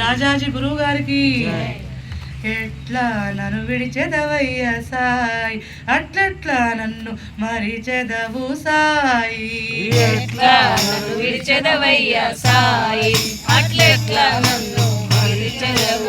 రాజాజీ గురువు గారికి ఎట్లా నన్ను విడిచెదవయ్య సాయి? అట్లట్లా నన్ను మరిచెదవు సాయి? ఎట్లా విడిచెదవయ్య సాయి? అట్లెట్లా నన్ను మరిచెదవు